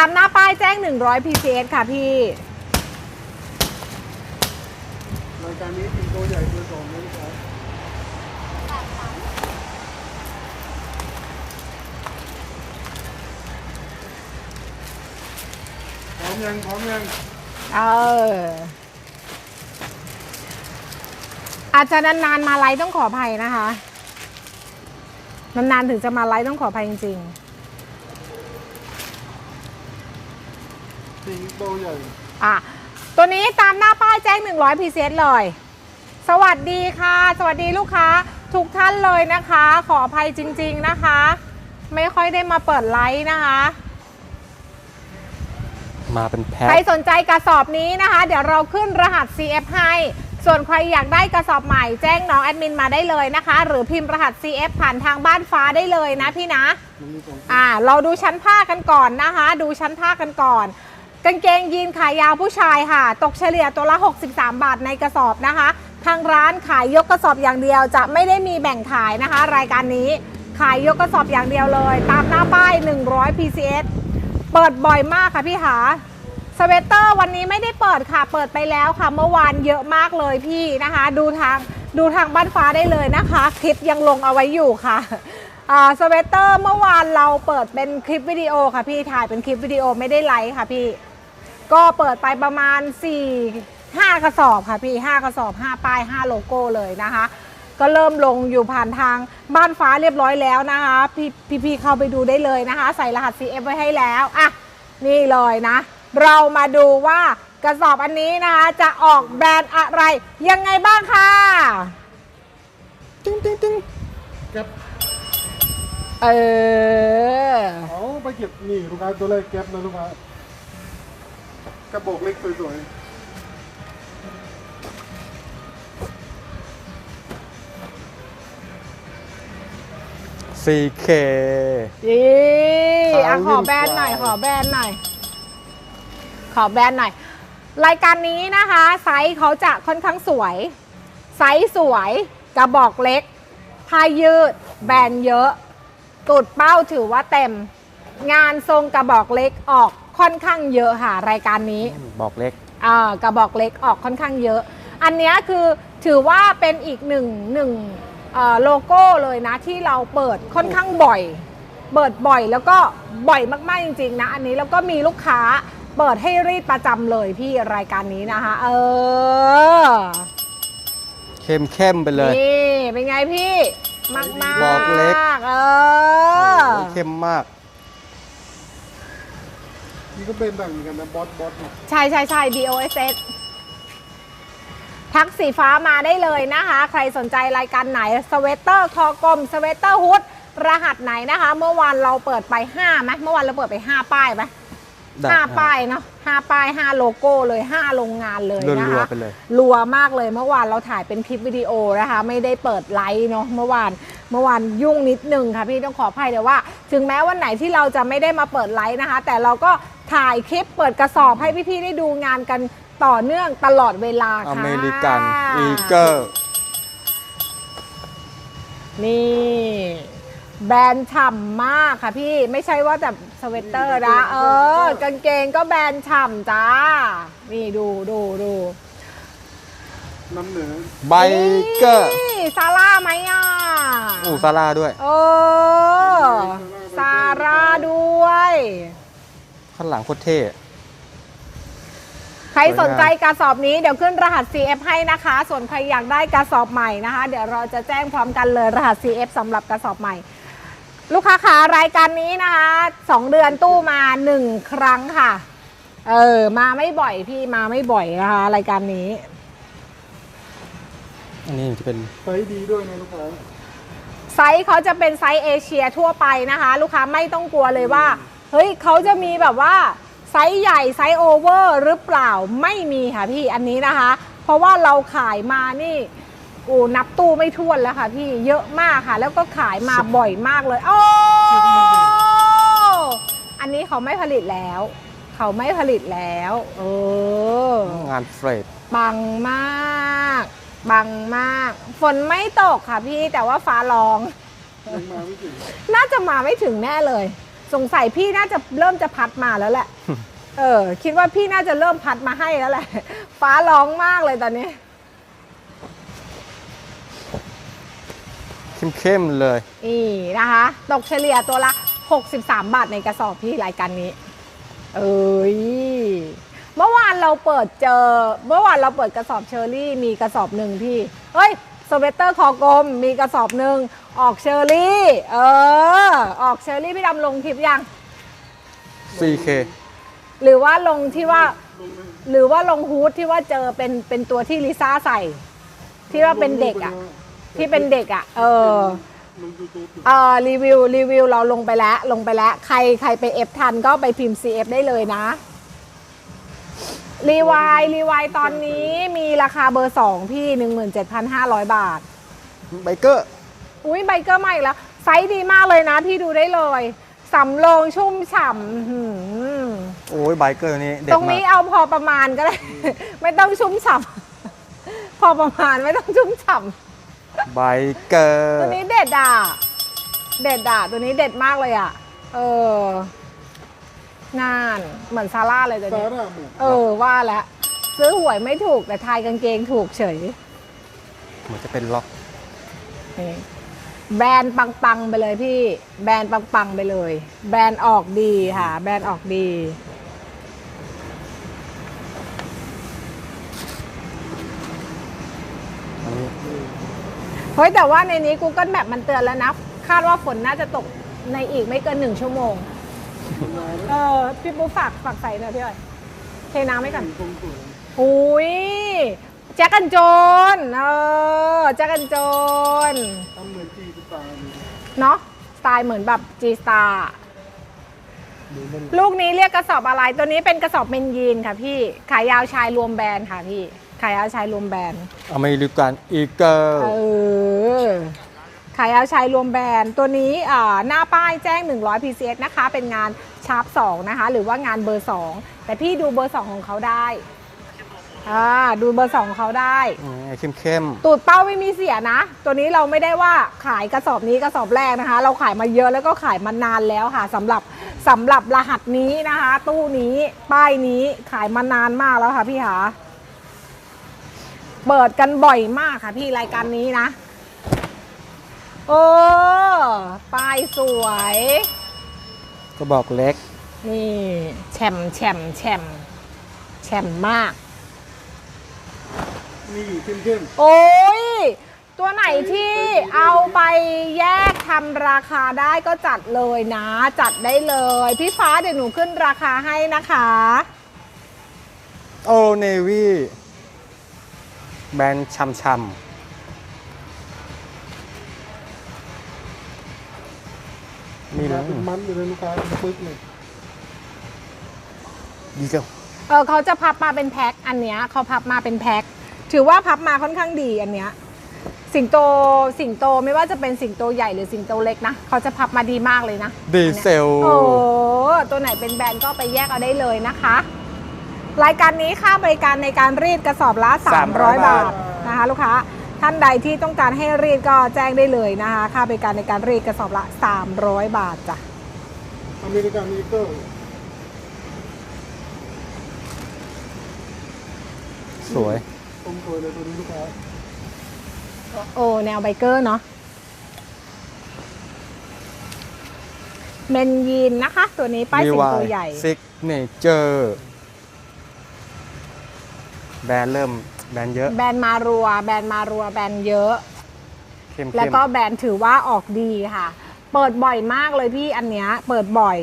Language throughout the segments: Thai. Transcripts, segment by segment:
ามหน้าป้ายแจ้ง 100 PCS ค่ะพี่รายการนี้เป็นตัวใหญ่ตัวสองนะลูกค้าพร้อมยังพร้อมยังเอออาจจะนานๆมาไลฟ์ต้องขออภัยนะคะ นานๆถึงจะมาไลฟ์ต้องขออภัยจริง สิงโตใหญ่ๆอะ ตัวนี้ตามหน้าป้ายแจ้ง 100 PCS เลย สวัสดีค่ะ สวัสดีลูกค้าทุกท่านเลยนะคะ ขออภัยจริง ๆนะคะ ไม่ค่อยได้มาเปิดไลฟ์นะคะ มาเป็นแพ็ใครคสนใจกระสอบนี้นะคะ เดี๋ยวเราขึ้นรหัส CF ให้ส่วนใครอยากได้กระสอบใหม่แจ้งน้องแอดมินมาได้เลยนะคะ หรือพิมพ์รหัส CF ผ่านทางบ้านฟ้าได้เลยนะพี่นะมันมีสองอ่า เราดูชั้นผ้ากันก่อนนะคะ ดูชั้นผ้ากันก่อน กางเกงยีนขายาวผู้ชายค่ะ ตกเฉลี่ยตัวละ 63 บาทในกระสอบนะคะ ทางร้านขายยกกระสอบอย่างเดียว จะไม่ได้มีแบ่งขายนะคะ รายการนี้ขายยกกระสอบอย่างเดียวเลย ตามหน้าป้าย 100 PCS เปิดบ่อยมากค่ะพี่หาสเวตเตอร์วันนี้ไม่ได้เปิดค่ะ เปิดไปแล้วค่ะ เมื่อวานเยอะมากเลยพี่นะคะ ดูทางดูทางบ้านฟ้าได้เลยนะคะ คลิปยังลงเอาไว้อยู่ค่ะสเวตเตอร์เมื่อวานเราเปิดเป็นคลิปวิดีโอค่ะพี่ถ่ายเป็นคลิปวิดีโอไม่ได้ไลฟ์ค่ะพี่ ก็เปิดไปประมาณ 4 5 กระสอบค่ะพี่ 5 กระสอบ 5 ป้าย 5 โลโก้เลยนะคะ ก็เริ่มลงอยู่ผ่านทางบ้านฟ้าเรียบร้อยแล้วนะคะพี่พี่พี่เข้าไปดูได้เลยนะคะ ใส่รหัส CF ไว้ให้แล้วอะนี่เลยนะ เรามาดูว่ากระสอบอันนี้นะคะ จะออกแบรนด์อะไร ยังไงบ้างค่ะตึ้งตึ้งตึ้งเก็บเออเอาไปเก็บนี่ลูกค้าตัวแรกเก็บนะลูกค้า กระบอกเล็กสวยซีเคดีอะขาวขอแบรนด์หน่อยวิ่งขอแบรนด์หน่อย ขอแบรนด์หน่อย รายการนี้นะคะ ไซส์เขาจะค่อนข้างสวย ไซส์สวยกระบอกเล็กผ้ายืด แบรนด์เยอะตูดเป้าถือว่าเต็ม งานทรงกระบอกเล็กออก ค่อนข้างเยอะค่ะ รายการนี้บอกเล็กอ่ากระบอกเล็กออกค่อนข้างเยอะ อันเนี้ยคือถือว่าเป็นอีกหนึ่งหนึ่งเอ่อโลโก้เลยนะที่เราเปิดค่อนข้างบ่อย เปิดบ่อยแล้วก็บ่อยมากๆจริงๆนะอันนี้แล้วก็มีลูกค้าเปิดให้รีดประจำเลยพี่รายการนี้นะคะ เออ เข้มเข้มๆไปเลยนี่เป็นไงพี่ มากมากบอกเล็ก เอโอ้อโหเข้มมากๆ นี่ก็เป็นต่างเหมือนกันนะบอสบอสเนี่ยใช่ใช่ใช่ BOSS ทักสีฟ้ามาได้เลยนะคะ ใครสนใจรายการไหนสเวตเตอร์คอกลมสเวตเตอร์ฮุดรหัสไหนนะคะ เมื่อวานเราเปิดไป5ไหมเมื่อวานเราเปิดไป 5 ป้ายไหมได้ห้าป้ายเนาะห้าป้าย5โลโก้เลย5โรงงานเลยนะรัวคะๆไปเลย รัวมากเลยเมื่อวานเราถ่ายเป็นคลิปวิดีโอนะคะ ไม่ได้เปิดไลฟ์เนาะเมื่อวานเมื่อวานยุ่งนิดนึงค่ะพี่ต้องขออภัยเดี๋ยวว่า ถึงแม้วันไหนที่เราจะไม่ได้มาเปิดไลฟ์นะคะ แต่เราก็ ถ่ายคลิปเปิดกระสอบให้พี่ๆได้ดูงานกันต่อเนื่องตลอดเวลาอค่ะเมริกันอีเกอร์นี่ แบรนด์ฉ่ำมากค่ะพี่ไม่ใช่ว่าแต่สเวตเตอร์นะเออกางเกงก็แบรนด์ฉ่ำจ้า นี่ดูดูดูน้ำเหนือไบเกอร์นี่ซาร่าไหมอะโอ้ซาร่าด้วยเออซาร่าด้วย ข้างหลังโคตรเท่ ใครสนใจกระสอบนี้เดี๋ยวขึ้นรหัส CF ให้นะคะ ส่วนใครอยากได้กระสอบใหม่นะคะ เดี๋ยวเราจะแจ้งพร้อมกันเลยรหัส CF สำหรับกระสอบใหม่ ลูกค้าขารายการนี้นะคะสองเดือนตู้มาหนึ่งครั้งค่ะ เออ มาไม่บ่อยพี่มาไม่บ่อยนะคะ รายการนี้ อันนี้จะเป็นไซส์ดีด้วยนะลูกค้าไซส์เขาจะเป็นไซส์เอเชียทั่วไปนะคะ ลูกค้าไม่ต้องกลัวเลยว่า เฮ้ยเขาจะมีแบบว่าไซส์ใหญ่ไซส์โอเวอร์หรือเปล่าไม่มีค่ะพี่อันนี้นะคะ เพราะว่าเราขายมานี่โอ้นับตู้ไม่ท้วนแล้วค่ะพี่เยอะมากค่ะ แล้วก็ขายมาบ่อยมากเลย โอ้อันนี้เขาไม่ผลิตแล้ว เขาไม่ผลิตแล้วเอองานเฟรดบังมากบังมาก ฝนไม่ตกค่ะพี่แต่ว่าฟ้าร้องยังมาไม่ถึงน่าจะมาไม่ถึงแน่เลยฝ สงสัยพี่น่าจะเริ่มจะพัดมาแล้วแหละ เออ คิดว่าพี่น่าจะเริ่มพัดมาให้แล้วแหละ ฟ้าร้องมากเลยตอนนี้ เข้มๆเลย นี่นะคะ ตกเฉลี่ยตัวละ 63 บาทในกระสอบพี่รายการนี้ เอ้ย เมื่อวานเราเปิดเจอ เมื่อวานเราเปิดกระสอบเชอรี่มีกระสอบหนึ่งพี่ เฮ้ย สเวตเตอร์คอกลม มีกระสอบหนึ่งออกเชอรี่ เออ ออกเชอรี่พี่ดำลงคลิปยัง 4K หรือว่าลงที่ว่า หรือว่าลงฮูดที่ว่าเจอเป็นเป็นตัวที่ลิซ่าใส่ ที่ว่าเป็นเด็กอะ ที่เป็นเด็กอะ เออลงยูทูบเอ่อรีวิวรีวิวเราลงไปแล้วลงไปแล้ว ใครใครไปเอฟทันก็ไปพิมพ์ CF ได้เลยนะ รีวายรีวายตอนนี้มีราคาเบอร์2พี่ 17,500 บาท ไบเกอร์ อุ้ยไบเกอร์ใหม่แล้ว ไซส์ดีมากเลยนะพี่ดูได้เลยสำโรงชุ่มฉ่ำอื้อหือโอ้ยไบเกอร์นี้เด็ดตรงมานี้กเอาพอประมาณก็ได้ ไม่ต้องชุ่มฉ่ำพอประมาณไม่ต้องชุ่มฉ่ำไบเกอร์ตัวนี้เด็ดอะ เด็ดอะตัวนี้เด็ดมากเลยอะ เออ นานเหมือนซาร่าเลยตัวซานี้ร่าหมูเออว่าแล้วซื้อหวยไม่ถูกแต่ทายกางเกงถูกเฉยเหมือนจะเป็นล็อกนี่แบรนด์ปังๆไปเลยพี่ แบรนด์ปังๆไปเลย แบรนด์ออกดีค่ะ แบรนด์ออกดี อันนี้เฮ้ยแต่ว่าในนี้ Google Map มันเตือนแล้วนะ คาดว่าฝนน่าจะตกในอีกไม่เกินหนึ่งชั่วโมง เออพี่ปุ๊ฝากฝากใส่หน่อยพี่อ้อยเทน้ำไว้ก่อนตรงสวยอุ้ยแจ็คกันโจนเออแจ็คกันโจนทำเหมือนจีสตาร์เลยเนาะสไตล์เหมือนแบบ G Star หรือมันลูกนี้เรียกกระสอบอะไร ตัวนี้เป็นกระสอบเมนยีนค่ะพี่ ขายาวชายรวมแบรนด์ค่ะพี่ ขายาวชายรวมแบรนด์อเมริกันอีเกิเอลอ ขายาวชายรวมแบรนด์ตัวนี้อ่าหน้าป้ายแจ้ง 100 PCS นะคะ เป็นงานชาร์ป2นะคะ หรือว่างานเบอร์ 2 แต่พี่ดูเบอร์ 2 ของเขาได้อ่าดูเบอร์2ของเขาได้เข้มเข้มตูดเป้าไม่มีเสียนะ ตัวนี้เราไม่ได้ว่าขายกระสอบนี้กระสอบแรกนะคะ เราขายมาเยอะแล้วก็ขายมานานแล้วค่ะสำหรับสำหรับรหัสนี้นะคะ ตู้นี้ป้ายนี้ขายมานานมากแล้วค่ะพี่คะเปิดกันบ่อยมากค่ะพี่รายการนี้นะ โอ้ป้ายสวยๆก็บอกเล็ก นี่แฉมแฉมแฉมแฉมมาก นี่เข้มเข้มโอ้ย ตัวไหนที่เอาไปแยกทำราคาได้ก็จัดเลยนะ จัดได้เลย พี่ฟ้าเดี๋ยวหนูขึ้นราคาให้นะคะ โอเนวีแบรนด์ช่ำช่ำ มีๆแล้มาวเป็นมันอยู่เลยลูกค้าปึ๊กเลยดีเกิลเออเขาจะพับมาเป็นแพ็คอันเนี้ยเขาพับมาเป็นแพ็คถือว่าพับมาค่อนข้างดีอันเนี้ยสิงโตสิงโตไม่ว่าจะเป็นสิงโตใหญ่หรือสิงโตเล็กนะเขาจะพับมาดีมากเลยนะดีเซลโอ้ตัวไหนเป็นแบรนด์ก็ไปแยกเอาได้เลยนะคะ รายการนี้ค่าบริการในการรีดกระสอบละ300 บาทนะคะลูกค้า ท่านใดที่ต้องการให้รีดก็แจ้งได้เลยนะคะ ค่าบริการในการรีดกระสอบละ 300 บาทจ้ะอเมริกันอีเกิลสวยตรงสวยเลยตัวนี้ลูกค้าโอ้แนวไบเกอร์เนาะเมนยีนนะคะ ตัวนี้ป้ายสิงโตใหญ่ซิกเนเจอร์แบรนด์เริ่ม แบรนด์เยอะ แบรนด์มารัว แบรนด์มารัว แบรนด์เยอะ เข้มๆแล้วก็แบรนด์ถือว่าออกดีค่ะ เปิดบ่อยมากเลยพี่อันเนี้ยเปิดบ่อย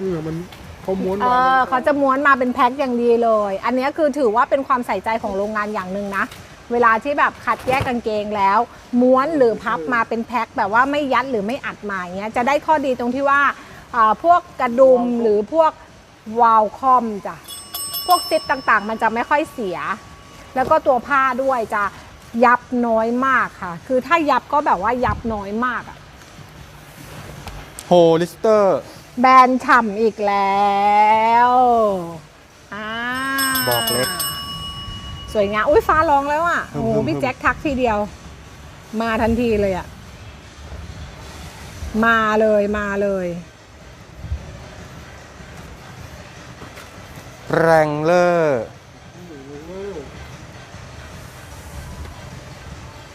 นี่มันเขาม้วนเอมาอเขาจะม้วนมาเป็นแพ็คอย่างดีเลย อันเนี้ยคือถือว่าเป็นความใส่ใจของโรงงานอย่างหนึ่งนะ เวลาที่แบบคัดแยกกางเกงแล้ว ม้วนหรือพับมาเป็นแพ็คแบบว่าไม่ยัดหรือไม่อัดมาอย่างเงี้ยจะได้ข้อดีตรงที่ว่าอ่าพวกกระดุมหรือพวกวาลคอมจ้ะ พวกซิปต่างๆ มันจะไม่ค่อยเสีย แล้วก็ตัวผ้าด้วยจะยับน้อยมากค่ะ คือถ้ายับก็แบบว่ายับน้อยมากอะโฮลิสเตอร์ แบรนด์ฉ่ำอีกแล้วอ่าบอกเล็ก สวยงามอุ้ยฟ้าร้องแล้วอะโอ้โหฮึ่มๆพี่แจ็คทักทีเดียว มาทันทีเลยอะ มาเลยมาเลย แรงเลอร์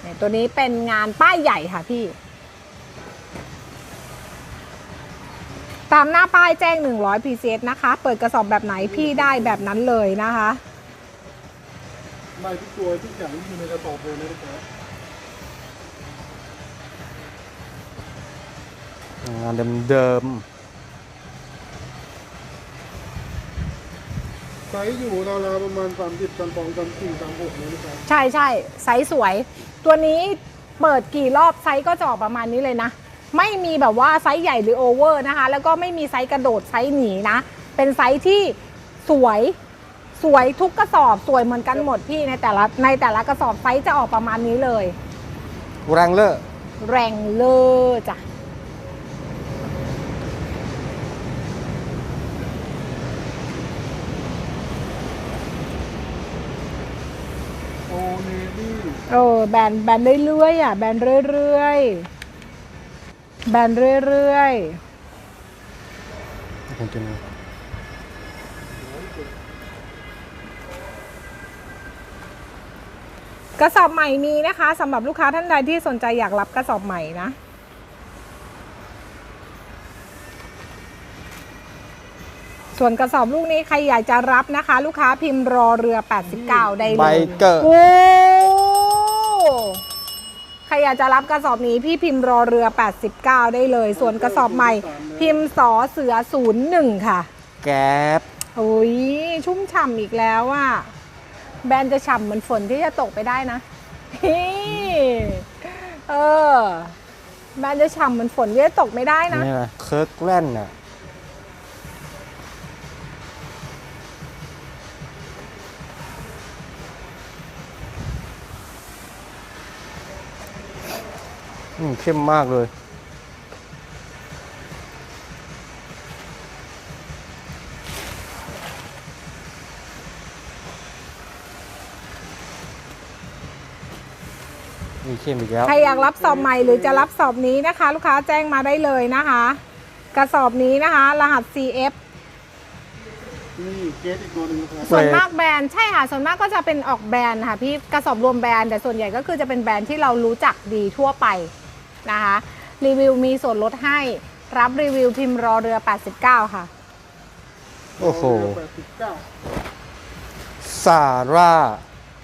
เนี่ยตัวนี้เป็นงานป้ายใหญ่ค่ะพี่ ตามหน้าป้ายแจ้ง 100 PCS นะคะ เปิดกระสอบแบบไหนพี่ได้แบบนั้นเลยนะคะ ได้ทุกตัวทุกอย่างที่อยู่ในกระสอบเลยนะลูกค้างานเดิมไส์อยู่ราวๆประมาณ 30 32 34 36นะลูกค้าใช่ใช่ไซส์สวย ตัวนี้เปิดกี่รอบไซส์ก็จะออกประมาณนี้เลยนะ ไม่มีแบบว่าไซส์ใหญ่หรือโอเวอร์นะคะ แล้วก็ไม่มีไซส์กระโดดไซส์หนีนะ เป็นไซส์ที่สวยสวยทุกกระสอบสวยเหมือนกันหมดพี่ในแต่ละในแต่ละกระสอบไซส์จะออกประมาณนี้เลยๆแรงเลอร์แรงเลอร์จ้ะ โอเน วี่เออแบนแบนเรื่อยๆอะแบนเรื่อยๆแบนเรื่อยๆคุณจะมีกระสอบใหม่มีนะคะสำหรับลูกค้าท่านใดที่สนใจอยากรับกระสอบใหม่นะส่วนกระสอบลูกนี้ใครอยากจะรับนะคะ ลูกค้าพิมพ์รอเรือ 89 ได้เลไบยเกอร์โอ้ ใครอยากจะรับกระสอบนี้พี่พิมพ์รอเรือ 89 ได้เลย ส่วนกระสอบใหม่ พิมพ์สอเสือ 01 ค่ะ แก๊ปโอ้ยชุ่มฉ่ำอีกแล้วอะแบรนด์จะฉ่ำเหมือนฝนที่จะตกไปได้นะฮีเออแบรนด์จะฉ่ำเหมือนฝนที่จะตกไม่ได้นะนี่นะเคิร์กแลนด์น่ะ อืมเข้มมากเลย มีเข้มอีกแล้ว ใครอยากรับสอบใหม่หรือจะรับสอบนี้นะคะ ลูกค้าแจ้งมาได้เลยนะคะ กระสอบนี้นะคะ รหัส CF นี่เกสอีกตัวหนึ่งนะครับส่วนมากแบรนด์ใช่ค่ะ ส่วนมากก็จะเป็นออกแบรนด์ค่ะพี่กระสอบรวมแบรนด์แต่ส่วนใหญ่ก็คือจะเป็นแบรนด์ที่เรารู้จักดีทั่วไป นะคะ รีวิวมีส่วนลดให้รับรีวิวพิมพ์รอเรือ 89 ค่ะ โอ้โหแปดสิบเก้าซาร่า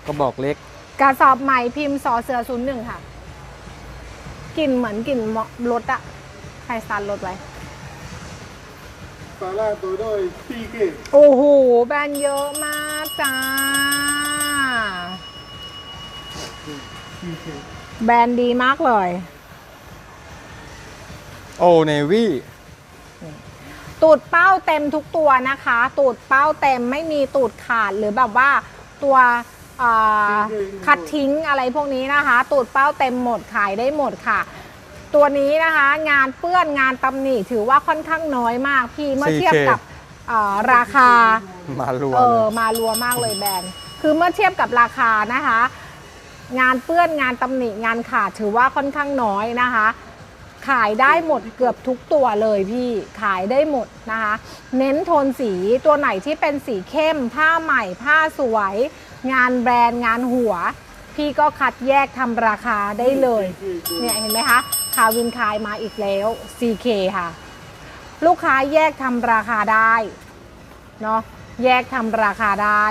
ก็บอกเล็ก กระสอบใหม่พิมพ์สอเสือศูนย์หนึ่งค่ะกลิ่นเหมือนกลิ่นเหมาะรถอะใครซันรถไว้ ซาร่าตัวด้วยซีเกตโอ้โห แบรนด์เยอะมากจ้า ซีเกตแบรนด์ดีมากเลย โอเนวี่ตูดเป้าเต็มทุกตัวนะคะ ตูดเป้าเต็มไม่มีตูดขาดหรือแบบว่าตัวเอ่อคัดทิ้งอะไรพวกนี้นะคะ ตูดเป้าเต็มหมดขายได้หมดค่ะ ตัวนี้นะคะงานเปื้อนงานตำหนิถือว่าค่อนข้างน้อยมากพี่เมื่อเทียบกับเอ่อราคามารวเอเลอยมารัวมากเลยแบรนด์คือเมื่อเทียบกับราคานะคะ งานเปื้อนงานตำหนิงานขาดถือว่าค่อนข้างน้อยนะคะ ขายได้หมดเกือบทุกตัวเลยพี่ขายได้หมดนะคะ เน้นโทนสีตัวไหนที่เป็นสีเข้ม ผ้าใหม่ ผ้าสวย งานแบรนด์งานหัว พี่ก็คัดแยกทำราคาได้เลยเนี่ยเห็นไหมคะคาวินคายมาอีกแล้ว CK ค่ะ ลูกค้าแยกทำราคาได้เนาะแยกทำราคาได้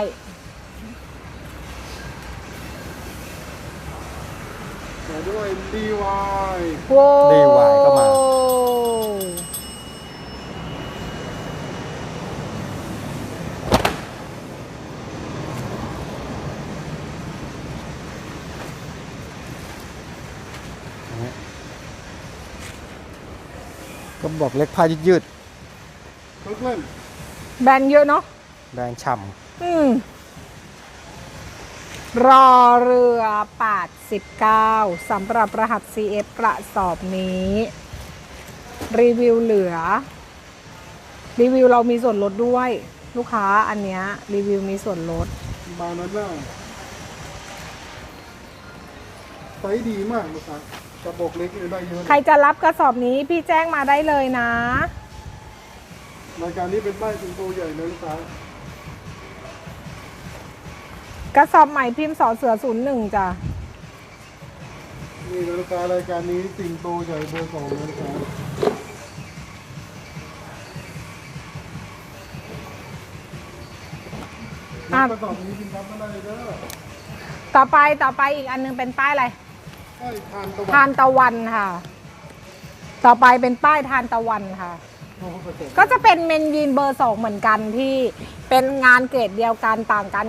ต่อด้วยดีวายโว้ DY ก็มา ก็บอกเล็กผ้ายืดเคิร์กแลนด์แบรนด์เยอะเนาะ ๆแบรนด์ฉ่อืม รอเรือ 89สำหรับรหัส CF กระสอบนี้ รีวิวเหลือ รีวิวเรามีส่วนลดด้วย ลูกค้าอันเนี้ยรีวิวมีส่วนลดบานาน่าไซส์ดีมากนะครับกระบอกเล็กนี่ได้เยอะใครจะรับกระสอบนี้พี่แจ้งมาได้เลยนะ รายการนี้เป็นป้ายสิงโตใหญ่นะลูกค้า กระสอบใหม่พิมพ์สอเสือศูนย์หนึ่งจ้ะนี่นะลูกค้ารายการนี้สิงโตใหญ่เบอร์สองนะลูกค้าอะ กระสอบนี้กินครับไม่ได้เลยเด้อต่อไปต่อไปอีกอันนึงเป็นป้ายอะไร ใช่ทานตะทาวันนตะวันค่ะ ต่อไปเป็นป้ายทานตะวันค่ะ โอ้โหกระสอบก็จะเป็นเมนยีนเบอร์สองเหมือนกันที่เป็นงานเกรดเดียวกันต่างกัน